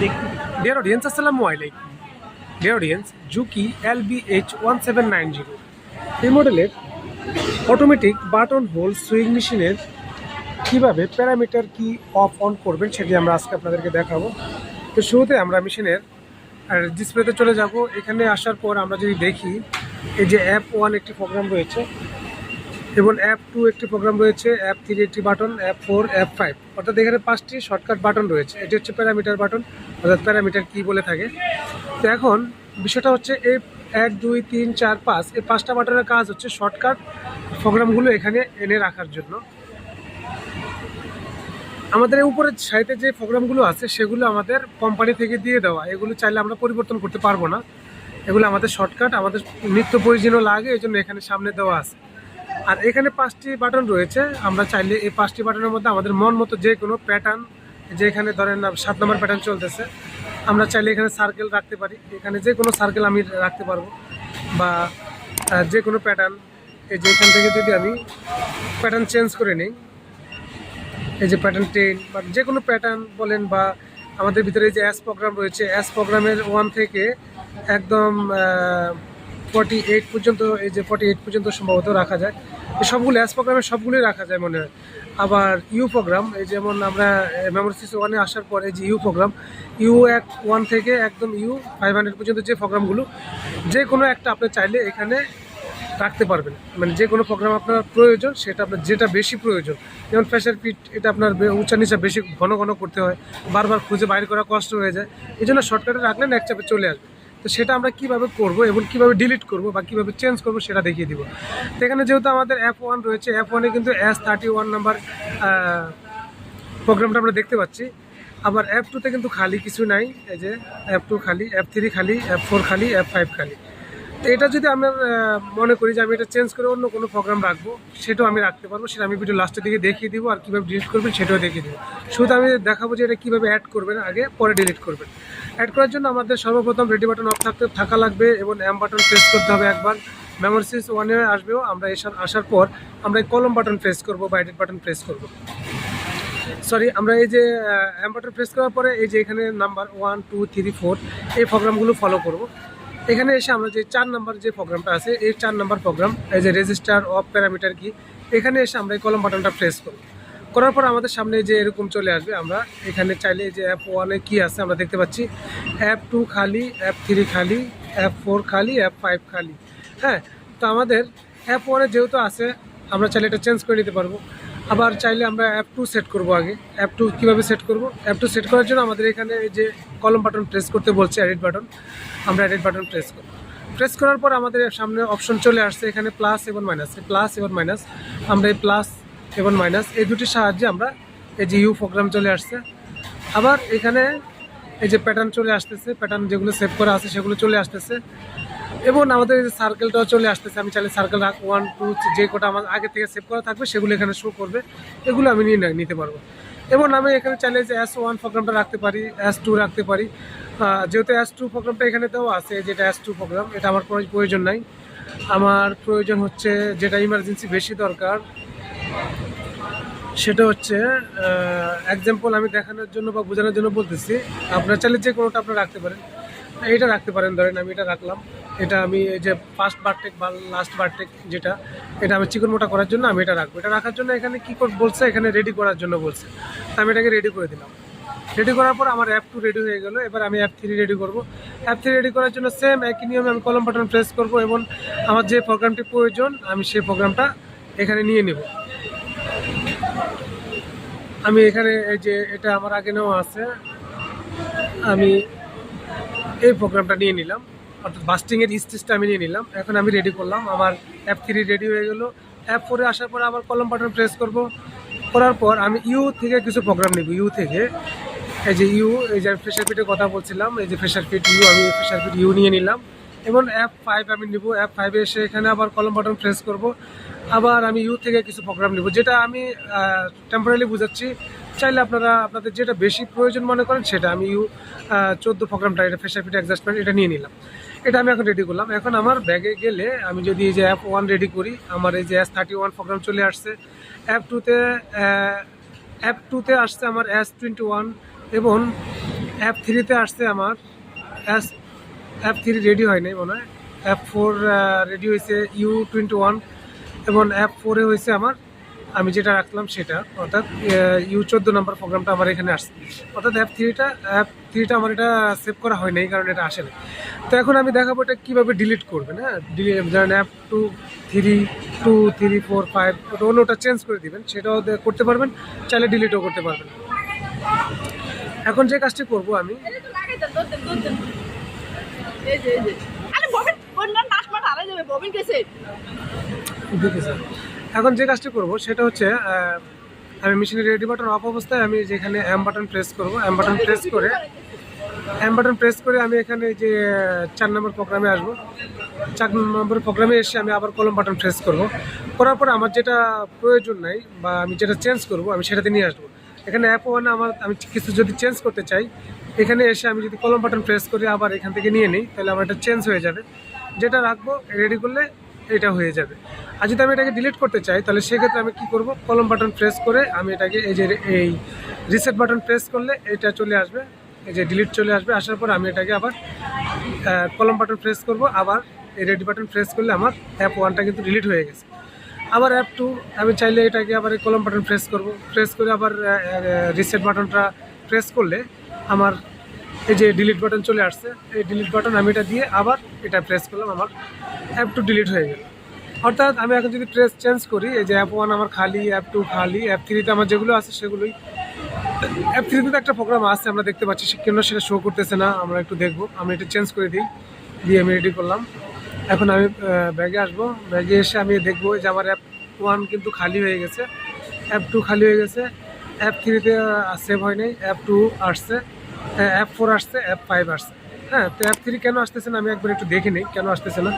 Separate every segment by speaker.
Speaker 1: Deer audience আসসালামু আলাইকুম dear audience Juki L B H one seven nine zero এই মডেলের অটোমেটিক বাটন হোল সুইং মেশিনের কীভাবে প্যারামিটার কি অফ অন করবেন সেটি আমরা আজকে আপনাদেরকে দেখাবো। তো শুরুতে আমরা মেশিনের ডিসপ্লেতে চলে যাব। এখানে আসার পর আমরা যদি দেখি, এই যে অ্যাপ ওয়ান একটি প্রোগ্রাম রয়েছে এবং অ্যাপ টু একটি প্রোগ্রাম রয়েছে অ্যাপ থ্রি একটি button app four app five অর্থাৎ এখানে পাঁচটি শর্টকাট বাটন রয়েছে। এটি হচ্ছে প্যারামিটার বাটন অর্থাৎ প্যারামিটার কি বলে থাকে। তো এখন বিষয়টা হচ্ছে এই এক, দুই, তিন, চার, পাঁচ, এই পাঁচটা বাটনের কাজ হচ্ছে শর্টকাট প্রোগ্রামগুলো এখানে এনে রাখার জন্য। আমাদের উপরের সাইটে যে প্রোগ্রামগুলো আছে, সেগুলো আমাদের কোম্পানি থেকে দিয়ে দেওয়া। এগুলো চাইলে আমরা পরিবর্তন করতে পারব না। এগুলো আমাদের শর্টকাট আমাদের নিত্য প্রয়োজনীয় লাগে এই জন্য এখানে সামনে দেওয়া আছে। আর এখানে পাঁচটি বাটন রয়েছে। আমরা চাইলে এই পাঁচটি বাটনের মধ্যে আমাদের মন মতো যে কোনো প্যাটার্ন যে এখানে ধরেন সাত নম্বর প্যাটার্ন চলতেছে, আমরা চাইলে এখানে সার্কেল রাখতে পারি। এখানে যে কোনো সার্কেল আমি রাখতে পারব। বা যে কোনো প্যাটার্ন এই যে এখান থেকে যদি আমি প্যাটার্ন চেঞ্জ করে নিই, এই যে প্যাটার্ন টেন বা যে কোনো প্যাটার্ন বলেন বা আমাদের ভিতরে যে অ্যাস প্রোগ্রাম রয়েছে অ্যাস প্রোগ্রামের ওয়ান থেকে একদম ফর্টি এইট পর্যন্ত, এই যে ফর্টি এইট পর্যন্ত সম্ভবত রাখা যায়। সবগুলো অ্যাস প্রোগ্রামে সবগুলোই রাখা যায় মনে হয়। আবার ইউ প্রোগ্রাম এই যেমন আমরা মেমোরিসিস ওয়ানে আসার পরে যে ইউ প্রোগ্রাম ইউ এক ওয়ান থেকে একদম ইউ ফাইভ হান্ড্রেড পর্যন্ত যে প্রোগ্রামগুলো যে কোনো একটা আপনি চাইলে এখানে রাখতে পারবেন। মানে যে কোনো প্রোগ্রাম আপনার প্রয়োজন, সেটা আপনার যেটা বেশি প্রয়োজন। যেমন প্রেশার পিট এটা আপনার উঁচা নিচা বেশি ঘন ঘন করতে হয়। বারবার খুঁজে বাইর করা কষ্ট হয়ে যায়। এই জন্য শর্টকাটে রাখলেন এক চাপে চলে আসবে। তো সেটা আমরা কীভাবে করব এবং কীভাবে ডিলিট করব বা কীভাবে চেঞ্জ করব সেটা দেখিয়ে দিব। তো এখানে যেহেতু আমাদের অ্যাপ ওয়ান রয়েছে অ্যাপ ওয়ানে কিন্তু এস থার্টি ওয়ান নাম্বার প্রোগ্রামটা আমরা দেখতে পাচ্ছি। আবার অ্যাপ টুতে কিন্তু খালি কিছু নাই, এই যে অ্যাপ টু খালি অ্যাপ থ্রি খালি অ্যাপ ফোর খালি অ্যাপ ফাইভ খালি। তো এটা যদি আমার মনে করি যে আমি এটা চেঞ্জ করে অন্য কোনো প্রোগ্রাম রাখব, সেটাও আমি রাখতে পারব, সেটা আমি ভিডিও লাস্টের দিকে দেখিয়ে দিব, আর কীভাবে ডিলিট করবেন সেটাও দেখিয়ে দিব। শুধু আমি দেখাবো যে এটা কীভাবে অ্যাড করবেন, আগে পরে ডিলিট করবেন। অ্যাড করার জন্য আমাদের সর্বপ্রথম রেডি বাটন অফ থাকতে, থাকা লাগবে এবং অ্যাম বাটন প্রেস করতে হবে একবার। মেমোরিসিস ওয়ানে আসবেও, আমরা এসার আসার পর আমরা এই কলম বাটন প্রেস করব বা এডিট বাটন প্রেস করব। সরি আমরা এই যে অ্যাম বাটন প্রেস করার পরে এই যে এখানে number one two three four এই প্রোগ্রামগুলো ফলো করব। এখানে এসে আমরা যে চার নাম্বার যে প্রোগ্রামটা আছে, এই চার নাম্বার প্রোগ্রাম এই যে রেজিস্টার অফ প্যারামিটার কি এখানে এসে আমরা এই কলম বাটনটা প্রেস করব। করার পর আমাদের সামনে যে এরকম চলে আসবে, আমরা এখানে চাইলে যে অ্যাপ ওয়ানে কি আছে আমরা দেখতে পাচ্ছি। অ্যাপ টু খালি অ্যাপ থ্রি খালি অ্যাপ ফোর খালি অ্যাপ ফাইভ খালি। হ্যাঁ তো আমাদের অ্যাপ ওয়ানে যেহেতু আছে, আমরা চাইলে এটা চেঞ্জ করে নিতে পারব। আবার চাইলে আমরা অ্যাপ টু সেট করব আগে। অ্যাপ টু কীভাবে সেট করব? অ্যাপ টু সেট করার জন্য আমাদের এখানে এই যে কলম বাটন প্রেস করতে বলছে এডিট বাটন আমরা এডিট বাটন প্রেস করব। প্রেস করার পর আমাদের সামনে অপশন চলে আসছে, এখানে প্লাস এবং মাইনাস প্লাস এবং মাইনাস আমরা এই প্লাস এবং মাইনাস এই দুটির সাহায্যে আমরা এই যে ইউ প্রোগ্রাম চলে আসছে। আবার এখানে এই যে প্যাটার্ন চলে আসতেছে প্যাটার্ন যেগুলো সেভ করা আছে সেগুলো চলে আসতেছে। এবং আমাদের এই যে সার্কেলটাও চলে আসতেছে, আমি চাইলে সার্কেল ওয়ান টু যে কোটা আমার আগে থেকে সেভ করা থাকবে সেগুলো এখানে শো করবে, এগুলো আমি নিয়ে নিতে পারব। এবং আমি এখানে চাইলে যে অ্যাস ওয়ান প্রোগ্রামটা রাখতে পারি অ্যাস টু রাখতে পারি। যেহেতু অ্যাস টু প্রোগ্রামটা এখানে দেওয়া আছে যেটা অ্যাস টু প্রোগ্রাম এটা আমার কোনো প্রয়োজন নাই। আমার প্রয়োজন হচ্ছে যেটা ইমার্জেন্সি বেশি দরকার সেটা হচ্ছে এক্সাম্পল আমি দেখানোর জন্য বা বোঝানোর জন্য বলতেছি। আপনার চাইলে যে কোনোটা আপনারা রাখতে পারেন। এটা রাখতে পারেন, ধরেন আমি এটা রাখলাম। এটা আমি এই যে ফার্স্ট বারটেক বা লাস্ট বারটেক যেটা, এটা আমি চিকন মোটা করার জন্য আমি এটা রাখব। এটা রাখার জন্য এখানে কী বলছে? এখানে রেডি করার জন্য বলছে। আমি এটাকে রেডি করে দিলাম। রেডি করার পর আমার অ্যাপ টু রেডি হয়ে গেল। এবার আমি অ্যাপ থ্রি রেডি করব। অ্যাপ থ্রি রেডি করার জন্য সেম একই নিয়মে আমি কলম বাটন প্রেস করব এবং আমার যে প্রোগ্রামটি প্রয়োজন, আমি সেই প্রোগ্রামটা এখানে নিয়ে নেব। আমি এখানে এই যে এটা আমার আগে নেওয়া আছে, আমি এই প্রোগ্রামটা নিয়ে নিলাম। অর্থাৎ বাস্টিংয়ের স্টেজটা আমি নিয়ে নিলাম। এখন আমি রেডি করলাম। আমার অ্যাপ থ্রি রেডি হয়ে গেলো। অ্যাপ ফোরে আসার পর আবার কলম বাটন প্রেস করব। করার পর আমি ইউ থেকে কিছু প্রোগ্রাম নেব। ইউ থেকে এই যে ইউ এই যে ফ্রেশার ফিটের কথা বলছিলাম, এই যে ফ্রেশার ফিট ইউ আমি ফ্রেশার ফিট ইউ নিয়ে নিলাম। এবং অ্যাপ ফাইভ আমি নিব অ্যাপ ফাইভে এসে এখানে আবার কলম বাটন প্রেস করব। আবার আমি ইউ থেকে কিছু প্রোগ্রাম নেব, যেটা আমি টেম্পোরারি বুঝাচ্ছি। চাইলে আপনারা, আপনাদের যেটা বেশি প্রয়োজন মনে করেন সেটা আমি ইউ চোদ্দ প্রোগ্রামটা এটা ফেসার ফিট অ্যাডজাস্টমেন্ট এটা নিয়ে নিলাম। এটা আমি এখন রেডি করলাম। এখন আমার ব্যাগে গেলে আমি যদি এই যে অ্যাপ ওয়ান রেডি করি, আমার এই যে এস থার্টি ওয়ান প্রোগ্রাম চলে আসছে। অ্যাপ টুতে অ্যাপ টুতে আসছে আমার এস টোয়েন্টি ওয়ান এবং অ্যাপ থ্রিতে আসছে আমার এস অ্যাপ থ্রি রেডি হয় নাই মনে হয়। অ্যাপ ফোর রেডি হয়েছে ইউ টোয়েন্টি ওয়ান এবং অ্যাপ ফোরে হয়েছে আমার, আমি যেটা রাখলাম সেটা, অর্থাৎ ইউ চোদ্দ নাম্বার প্রোগ্রামটা আমার এখানে আসছে। অর্থাৎ অ্যাপ থ্রিটা অ্যাপ থ্রিটা আমার এটা সেভ করা হয় নাই, কারণ এটা আসে না তো এখন আমি দেখাবো এটা কীভাবে ডিলিট করবেন হ্যাঁ? যেমন app two three two three four five ওটা ওটা চেঞ্জ করে দিবেন, সেটাও করতে পারবেন, চাইলে ডিলিটও করতে পারবেন। এখন যে কাজটি করব আমি এখন যে কাজটি করব, সেটা হচ্ছে আমি মেশিনের রেডি বাটন অফ অবস্থায় আমি যেখানে অ্যাম বাটন প্রেস করব অ্যাম বাটন প্রেস করে অ্যাম বাটন প্রেস করে আমি এখানে যে, চার নম্বর প্রোগ্রামে আসব। চার নম্বর প্রোগ্রামে এসে আমি আবার কলম বাটন প্রেস করব। করার পরে আমার যেটা প্রয়োজন নাই, বা আমি যেটা চেঞ্জ করব, আমি সেটাতে নিয়ে আসব। এখানে অ্যাপ ওয়ান আমার, আমি কিছু যদি চেঞ্জ করতে চাই, এখানে এসে আমি যদি কলম বাটন প্রেস করি, আবার এখান থেকে নিয়ে নিই, তাহলে আমার এটা চেঞ্জ হয়ে যাবে। যেটা রাখব রেডি করলে এটা হয়ে যাবে। আর যদি আমি এটাকে ডিলিট করতে চাই, তাহলে সেক্ষেত্রে আমি কি করব? কলম বাটন প্রেস করে আমি এটাকে এই যে এই রিসেট বাটন প্রেস করলে এটা চলে আসবে, এই যে ডিলিট চলে আসবে। আসার পর আমি এটাকে আবার কলম বাটন প্রেস করব, আবার এই রেডি বাটন প্রেস করলে আমার অ্যাপ ওয়ানটা কিন্তু ডিলিট হয়ে গেছে। আবার অ্যাপ টু আমি চাইলে এটাকে আবার এই কলম বাটন প্রেস করব। প্রেস করে আবার রিসেট বাটনটা প্রেস করলে আমার এই যে ডিলিট বাটন চলে আসছে, এই ডিলিট বাটন আমি এটা দিয়ে আবার এটা প্রেস করলাম, আমার অ্যাপ টু ডিলিট হয়ে গেল। অর্থাৎ আমি এখন যদি প্রেস চেঞ্জ করি, এই যে অ্যাপ ওয়ান আমার খালি অ্যাপ টু খালি অ্যাপ থ্রিতে আমার যেগুলো আছে সেগুলোই অ্যাপ থ্রিতে তো একটা প্রোগ্রাম আছে, আমরা দেখতে পাচ্ছি কেন সেটা শো করতেছে না, আমরা একটু দেখব। আমি এটা চেঞ্জ করে দিই, দিয়ে আমি রেডি করলাম। এখন আমি ব্যাগে আসব। ব্যাগে এসে আমি দেখব যে আমার অ্যাপ ওয়ান কিন্তু খালি হয়ে গেছে। অ্যাপ টু খালি হয়ে গেছে। অ্যাপ থ্রিতে সেভ হয় নাই। অ্যাপ টু আসছে। অ্যাপ ফোর আসছে অ্যাপ ফাইভ আসছে। হ্যাঁ তো অ্যাপ থ্রি কেন আসতেছে না আমি একবার একটু দেখে নিই, কেন আসতেছে না।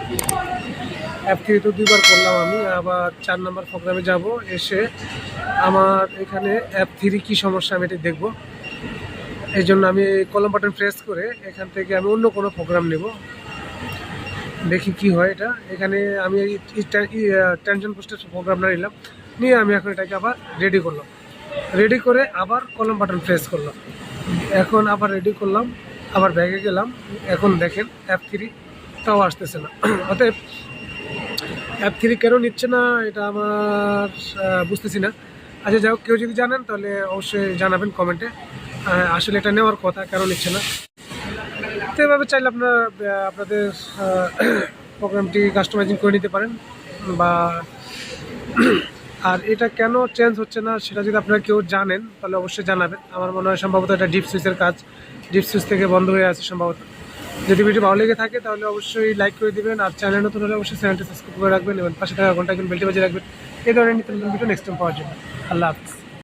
Speaker 1: অ্যাপ থ্রি তো দুইবার করলাম আমি। আবার চার নম্বর প্রোগ্রামে যাব, এসে আমার এখানে অ্যাপ থ্রি কী সমস্যা আমি এটা দেখব। এই জন্য আমি কলম বাটন প্রেস করে এখান থেকে আমি অন্য কোনো প্রোগ্রাম নেব। দেখি কি হয় এটা। এখানে আমি টেনশন পোস্টের প্রোগ্রামটা নিলাম। নিয়ে আমি এখন এটাকে আবার রেডি করলাম। রেডি করে আবার কলম বাটন প্রেস করলাম। এখন আবার রেডি করলাম, আবার ব্যাগে গেলাম। এখন দেখেন অ্যাপ থ্রি তাও আসতেছে না। অতএব অ্যাপ থ্রি কেন নিচ্ছে না, এটা আমার বুঝতেছি না। আচ্ছা যাই হোক, কেউ যদি জানেন তাহলে অবশ্যই জানাবেন কমেন্টে আসলে এটা নেওয়ার কথা, কেন নিচ্ছে না। তো এভাবে চাইলে আপনারা আপনাদের প্রোগ্রামটি কাস্টমাইজিং করে নিতে পারেন বা আর এটা কেন চেঞ্জ হচ্ছে না সেটা যদি আপনারা কেউ জানেন, তাহলে অবশ্যই জানাবেন। আমার মনে হয় সম্ভবত এটা ডিপ সুইচের কাজ। ডিপ সুইচ থেকে বন্ধ হয়ে আছে সম্ভবত। যদি ভিডিও ভালো লেগে থাকে, তাহলে অবশ্যই লাইক করে দেবেন আর চ্যানেল নতুন হলে অবশ্যই চ্যানেলটি সাবস্ক্রাইব করে রাখবেন এবং পাশে থাকা ঘণ্টা কিন্তু বেলটি বাজিয়ে রাখবেন। এই ধরনের নিত্য নতুন ভিডিও নেক্সট টাইম পাওয়ার জন্য। আল্লাহ হাফিজ।